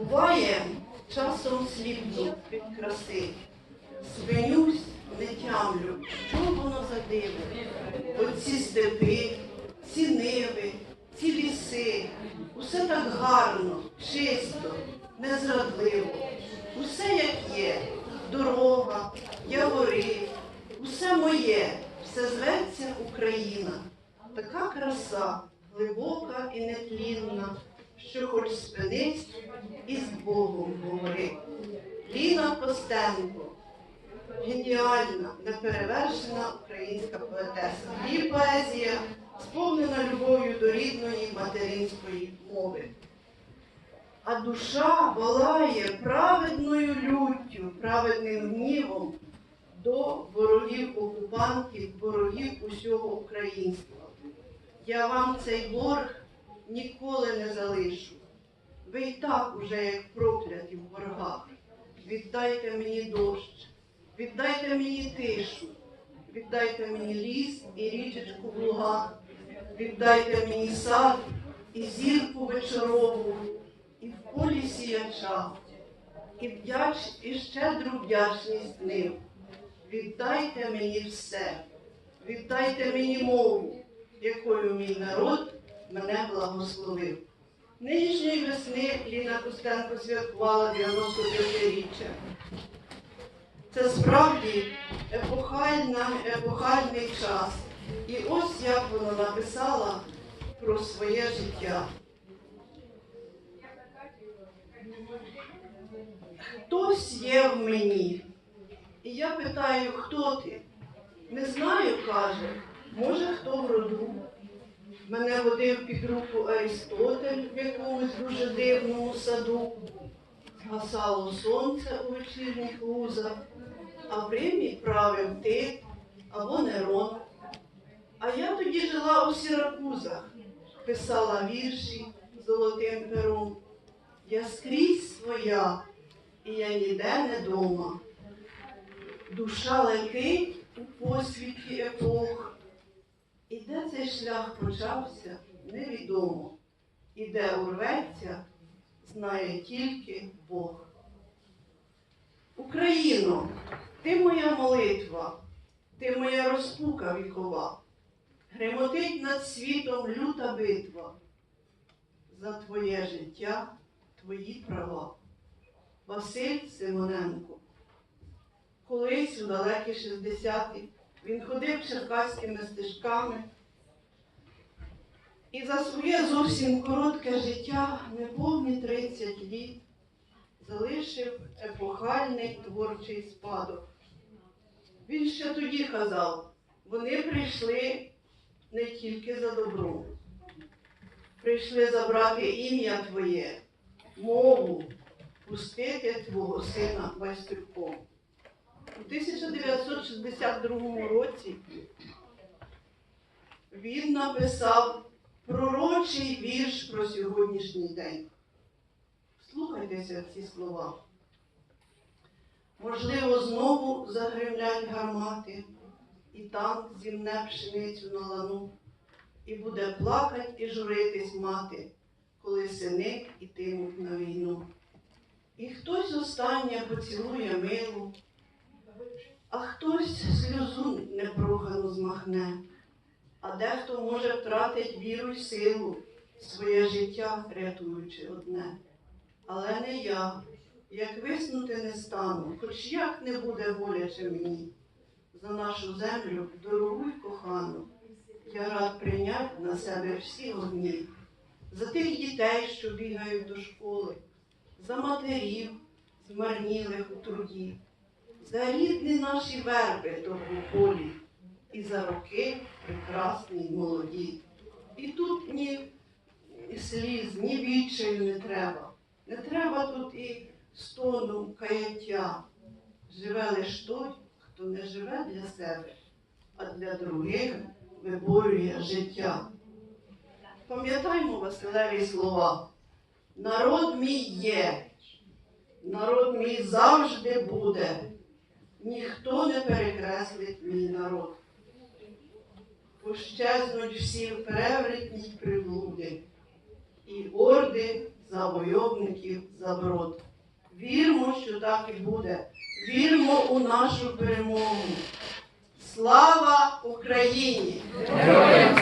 Буває, часом сліпну від краси. Спинюсь, не тямлю, що воно за диво. Оці степи, ці ниви, ці ліси, усе так гарно, чисто, незрадливо. Усе як є, дорога, явори, усе моє, все зветься Україна. Така краса, глибока і нетлінна, що хоч спинись і з Богом говори. Ліна Костенко, геніальна, неперевершена українська поетеса. Її поезія сповнена любов'ю до рідної материнської мови. А душа волає праведною люттю, праведним гнівом до ворогів окупантів, ворогів усього українства. Я вам цей борг ніколи не залишу. Ви і так уже як прокляті в боргах. Віддайте мені дощ, віддайте мені тишу, віддайте мені ліс і річечку в лугах, віддайте мені сад і зірку вечорову, і в полі сіяча, і вдяч, і щедру вдячність ним. Віддайте мені все, віддайте мені мову, якою мій народ мене благословив. Нинішньої весни Ліна Костенко святкувала 95-річчя. Це справді епохальна, епохальний час. І ось як вона написала про своє життя. Хтось є в мені. І я питаю, хто ти? Не знаю, каже, може хто в роду. Мене водив під руку Аристотель в якомусь дуже дивному саду. Гасало сонце у вечірніх лузах, а в Римі правив ти або Нерон. А я тоді жила у Сіракузах, писала вірші золотим пером. Я скрізь своя, і я ніде не дома. Душа летить у посвіті епох. І де цей шлях почався, невідомо. І де урветься, знає тільки Бог. Україно, ти моя молитва, ти моя розпука вікова. Гремотить над світом люта битва. За твоє життя, твої права. Василь Симоненко. Колись у далекі 60-ті він ходив черкаськими стежками і за своє зовсім коротке життя, неповні 30 літ, залишив епохальний творчий спадок. Він ще тоді казав, вони прийшли не тільки за добром, прийшли забрати ім'я Твоє, мову, пустити Твого сина Вастюком. У 1962 році він написав пророчий вірш про сьогоднішній день. Слухайтеся ці слова. Можливо, знову загримлять гармати, і танк зімне пшеницю на лану, і буде плакать і журитись мати, коли сини ітимуть на війну. І хтось останнє поцілує милу, а хтось сльозу непрохану змахне, а дехто може втратить віру й силу, своє життя рятуючи одне. Але не я, як виснути не стану, хоч як не буде боляче мені. За нашу землю, дорогу й кохану, я рад прийняти на себе всі огні, за тих дітей, що бігають до школи, за матерів, змарнілих у труді за рідні наші верби довгополі, і за роки прекрасні й молоді. І тут ні сліз, ні відчаю не треба. Не треба тут і стону каяття. Живе лиш той, хто не живе для себе, а для других виборює життя. Пам'ятаймо Василеві слова. Народ мій є, народ мій завжди буде ніхто не перекреслить мій народ. Пощезнуть всі перевертні й приблуди, і орди завойовників заброд. Вірмо, що так і буде. Вірмо у нашу перемогу. Слава Україні! Героям